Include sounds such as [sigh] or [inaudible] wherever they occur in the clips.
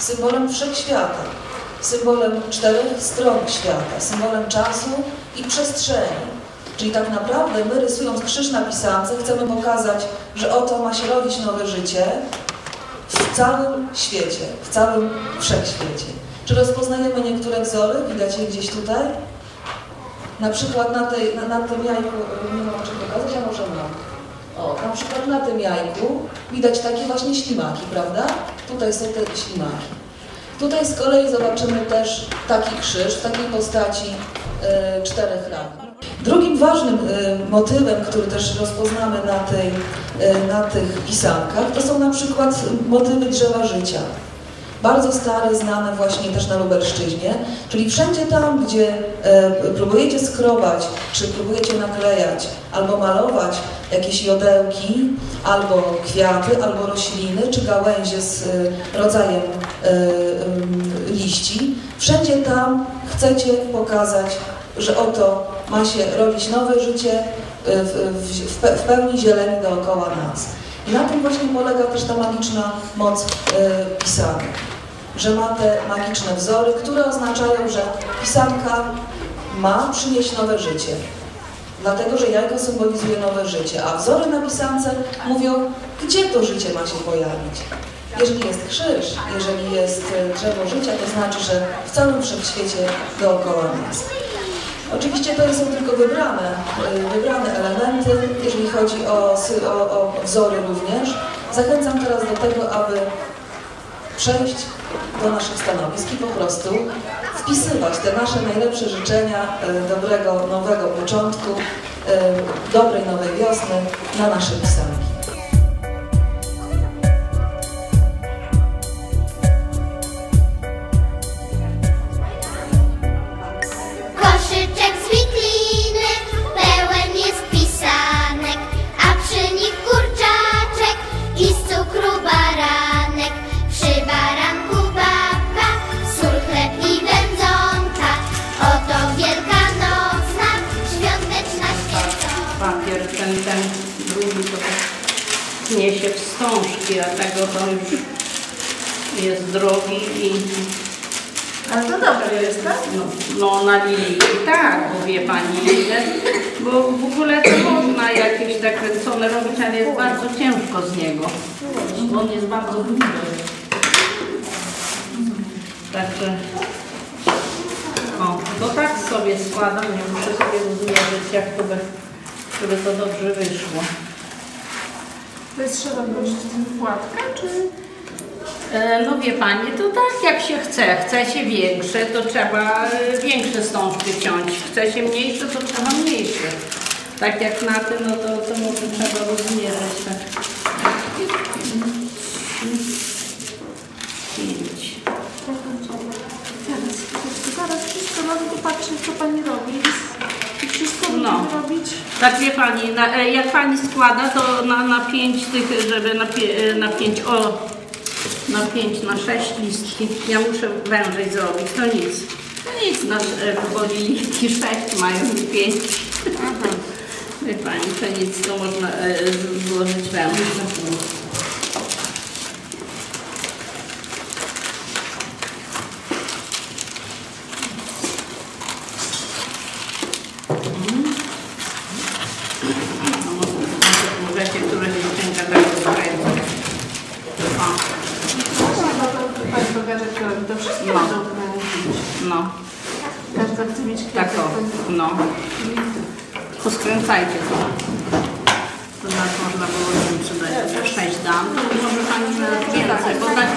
symbolem wszechświata, symbolem czterech stron świata, symbolem czasu i przestrzeni. Czyli tak naprawdę my rysując krzyż na pisance chcemy pokazać, że oto ma się rodzić nowe życie w całym świecie, w całym wszechświecie. Czy rozpoznajemy niektóre wzory? Widać je gdzieś tutaj? Na przykład na, tej, na, na tym jajku, nie mam czym pokazać, a może mam. O, na przykład na tym jajku widać takie właśnie ślimaki, prawda? Tutaj są te ślimaki. Tutaj z kolei zobaczymy też taki krzyż w takiej postaci y, czterech ram. Drugim ważnym y, motywem, który też rozpoznamy na, tej, y, na tych pisankach, to są na przykład motywy drzewa życia. Bardzo stare, znane właśnie też na Lubelszczyźnie, czyli wszędzie tam, gdzie e, próbujecie skrobać, czy próbujecie naklejać, albo malować jakieś jodełki, albo kwiaty, albo rośliny, czy gałęzie z e, rodzajem e, liści, wszędzie tam chcecie pokazać, że oto ma się rodzić nowe życie w, w, w pełni zieleni dookoła nas. I na tym właśnie polega też ta magiczna moc y, pisanek, że ma te magiczne wzory, które oznaczają, że pisanka ma przynieść nowe życie. Dlatego, że jajko symbolizuje nowe życie, a wzory na pisance mówią, gdzie to życie ma się pojawić. Jeżeli jest krzyż, jeżeli jest drzewo życia, to znaczy, że w całym wszechświecie dookoła nas. Oczywiście to są tylko wybrane, y, wybrane elementy, jeżeli chodzi o, o, o wzory również. Zachęcam teraz do tego, aby przejść do naszych stanowisk i po prostu wpisywać te nasze najlepsze życzenia y, dobrego nowego początku, y, dobrej nowej wiosny na nasze pisanki. Niesie wstążki, a tego to już jest drogi i Ale to dobre jest, tak? no, no na liliki tak, bo wie pani ile, bo w ogóle to można jakieś zakręcone robić, ale jest bardzo ciężko z niego, bo on jest bardzo gruby. Także o, to tak sobie składam, nie muszę sobie rozłożyć jak to by, żeby to dobrze wyszło. To jest trzeba włożyć wkładkę, czy... E, No wie Pani, to tak jak się chce. Chce się większe, to trzeba e, większe stążki ciąć. Chce się mniejsze, to trzeba mniejsze. Tak jak na tym, no to, to może trzeba rozmierzyć tak. Pięć. Teraz, zaraz wszystko robi, to patrzę, co pani robi. No. robić. Tak wie Pani, na, e, jak Pani składa, to na, na pięć tych, żeby na, pie, e, na pięć, o, na pięć, na sześć listki. Ja muszę wężej zrobić, to nic. To nic, nasz, e, bo listki [laughs] sześć mają i pięć. [laughs] Wie Pani, to nic, to można e, złożyć wężej. No, może- Możecie któreś dziewczynka tak rozkręcić. O, No kto robi to wszystko No. kręcić. no, Każda chce mieć tak kwiatek. o, no. Poskręcajcie to. To nas można było tym przydać. Sześć dam, to może Pani nawet więcej, bo tak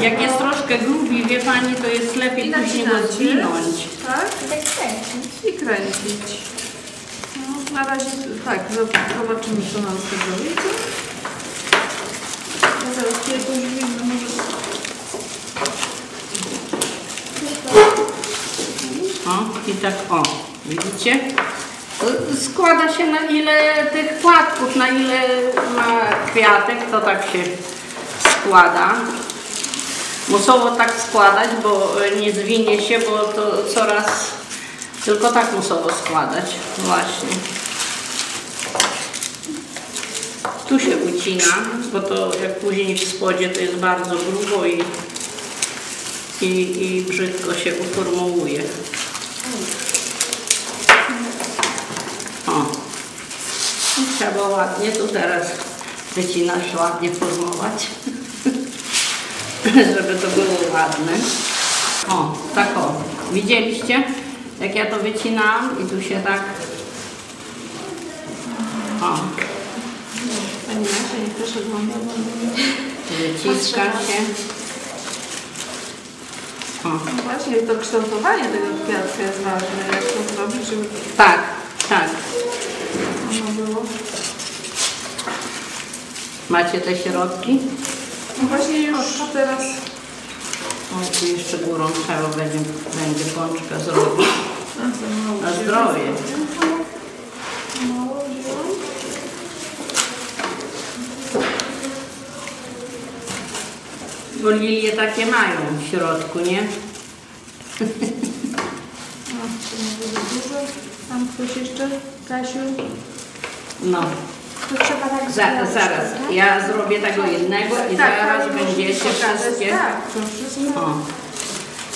jak jest troszkę grubi, wie Pani, to jest lepiej I później go zwinąć. Tak? I kręcić. No, na razie tak, zob- zobaczymy, co nam z tego wyjdzie. Ja zaraz je pożywimy, może... O, i tak o, widzicie? Składa się na ile tych płatków, na ile ma kwiatek, to tak się składa. Musowo tak składać, bo nie zwinie się, bo to coraz tylko tak musowo składać. Właśnie. Tu się ucina, bo to jak później w spodzie to jest bardzo grubo i i, i brzydko się uformułuje. O, Trzeba ładnie tu teraz wycinasz ładnie formować, [laughs] żeby to było ładne. O, tak o. Widzieliście, jak ja to wycinałam i tu się tak... O, Pani Masia, nie proszę oglądać. wyciska się. O, No właśnie, to kształtowanie tego kwiatka jest ważne. Jak to zrobić, żeby tak, tak. ono było. Macie te środki? No właśnie już teraz O, tu jeszcze górą trzeba będzie, będzie pączka zrobić. Na zdrowie. Bo lilie takie mają w środku, nie? Dużo. Tam ktoś jeszcze? Kasiu? No, To trzeba tak za, zaraz. Ja zrobię tego jednego i zaraz pani musi będziecie wszystkie... Tak. O.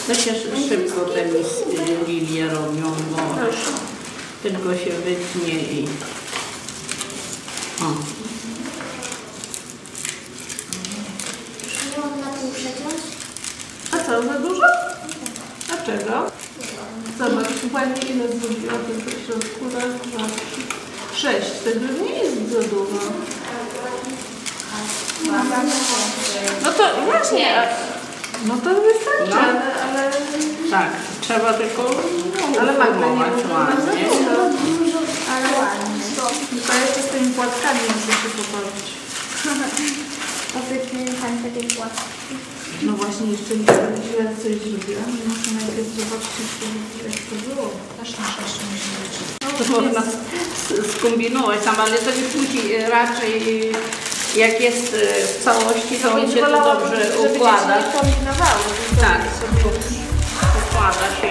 To się szy- szybko te lis- lilie robią, bo Proszę. tylko się wytnie i... O. na tym przeciąć. A co, za dużo? Dlaczego? Zobacz, ładnie ile zrobiła tylko w środku. Raz, dwa, trzy, sześć. Tego nie jest za dużo. No to właśnie. a- No to wystarczy, No. ale, ale, Tak, trzeba tylko ale Magda nie uformować za ładnie. dużo. Ale ładnie. Tylko jeszcze z tymi płatkami muszę się pobawić. Powiedzmy pani takie płatki. No właśnie, jeszcze nie źle coś zrobiłam. Muszę najpierw zobaczyć, jak to było. Też na sześć musi być. To skombinować tam, ale to już musi e, raczej, e, jak jest e, w całości, to mi się to dobrze żeby układa. nie kombinowały, tylko Tak. sobie Układa się.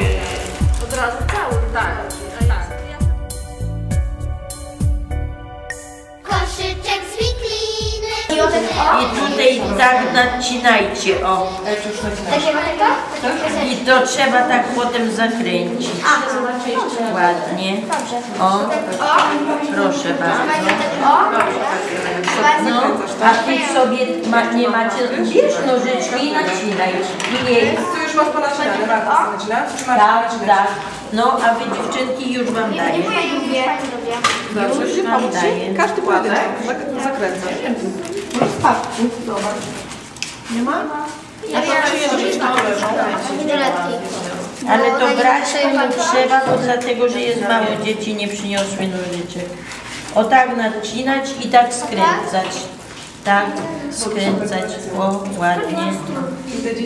od razu cały. Tak, I tutaj tak nacinajcie, o. Takie? I to trzeba tak potem zakręcić. Ładnie. Dobrze. O, proszę bardzo. O, No, a ty sobie ma, nie macie, bierz nożyczki i nacinaj. Jej. Tu już masz ponacinane, masz Tak, tak. No, a wy dziewczynki już wam daję. lubię. Już wam daję. Każdy pojedynek zak- zakręca. Nie ma? Ja wiem, Wideletki. Ale to brać to nie trzeba, bo dlatego, że jest mało dzieci, nie przyniosły nożyczek. O tak nacinać i tak skręcać. Tak, skręcać, o ładnie.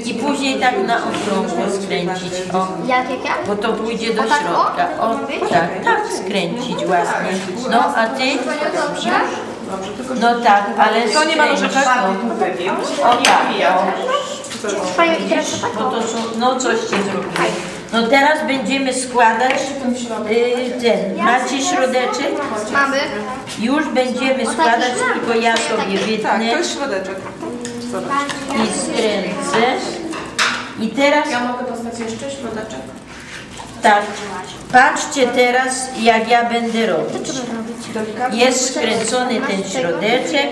I później tak na okrągło skręcić, o. Jak, jak, jak? Bo to pójdzie do tak, środka. O, tak, tak skręcić ładnie. No, a ty? Dobrze. No tak, ale To nie ma nożyczek? to. O tak, o. Panią i teraz to tak? Bo to są, no coście zrobili. No teraz będziemy składać y, ten, macie środeczek? Mamy. Już będziemy składać, tylko ja sobie Tak, to wytnę jest środeczek. Zobacz. i skręcę. I teraz Ja mogę dostać jeszcze środeczek? Tak, patrzcie teraz jak ja będę robić. Jest skręcony ten środeczek,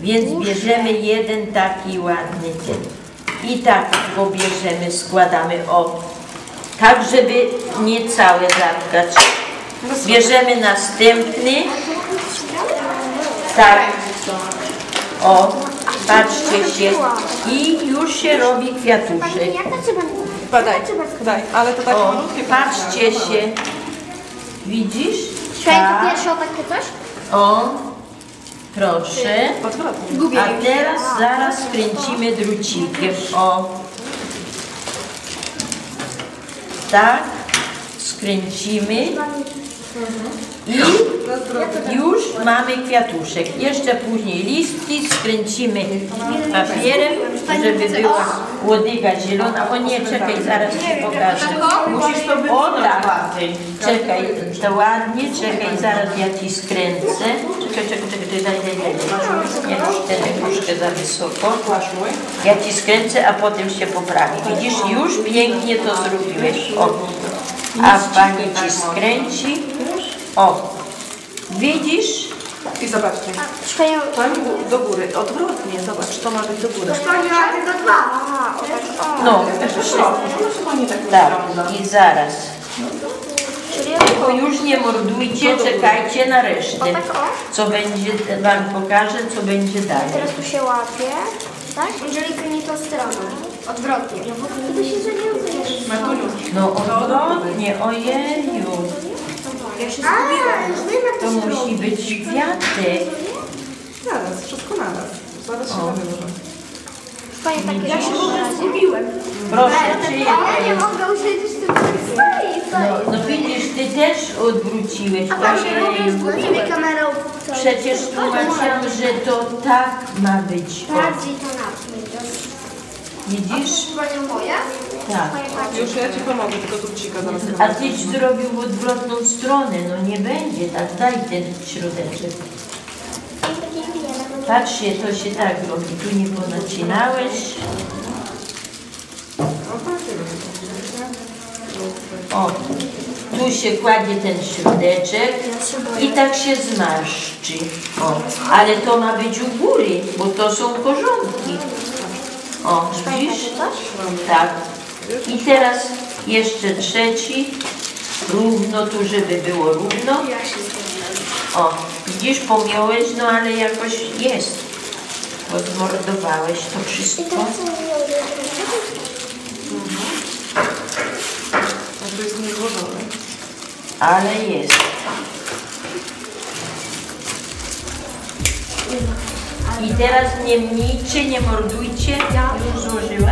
więc bierzemy jeden taki ładny ten. I tak go bierzemy, składamy o, tak żeby nie całe zatkać. Bierzemy następny, tak, o, patrzcie się i już się robi kwiatuszek. To? Badaj, daj, ale to tak O, malutkie. patrzcie się, widzisz? Tak, pierwsza o takie coś? o, proszę. Odwrotnie. A teraz zaraz skręcimy drucikiem. O. Tak. Skręcimy. I już mamy kwiatuszek. Jeszcze później listki skręcimy papierem. żeby była łodyga zielona. O nie, czekaj, zaraz ci pokażę. Musisz to O czekaj, to ładnie, czekaj, zaraz ja ci skręcę. Czekaj, czekaj, czekaj, daj, daj, daj, daj. Nie, ten troszkę za wysoko. Ja ci skręcę, a potem się poprawi. Widzisz, już pięknie to zrobiłeś. O. A pani ci skręci. O. Widzisz? I zobaczcie. Pani do góry, odwrotnie, zobacz, to ma być do góry. Pani ma tylko dwa. Aha, o tak, o. No, tak tak. I zaraz. Czyli Tylko już nie mordujcie, czekajcie na resztę. tak, o. Co będzie, wam pokażę, co będzie dalej. Teraz tu się łapie, tak? Angelika nie tą stroną. Odwrotnie. To się zaniosujesz. No odwrotnie, ojeju. Ja się zgubiłam. Już wiem, jak To musi być kwiatek. Zaraz, wszystko na raz. Zaraz się takie ja się w ogóle zgubiłem. Proszę, to jest? mogę usiedzieć w tym stoi, No, no widzisz, ty też odwróciłeś. Ojeju. Zgubimy kamerą. Przecież tłumaczyłam, że to tak ma być. O, Bardziej to na mnie. widzisz? Panią moja? Tak. Już ja Ci pomogę, tylko trucika zaraz. A tyś zrobił w odwrotną stronę. No nie będzie tak. Daj ten środeczek. Patrzcie, to się tak robi. Tu nie ponacinałeś. O, tu się kładzie ten środeczek i tak się zmarszczy. O, ale to ma być u góry, bo to są korzonki. O, widzisz? Tak. I teraz jeszcze trzeci. Równo tu, żeby było równo. O, widzisz, pomiąłeś, no ale jakoś jest. Bo zmordowałeś to wszystko. A to jest niezłożone. Ale jest. I teraz nie mnijcie, nie mordujcie. Już złożyłaś?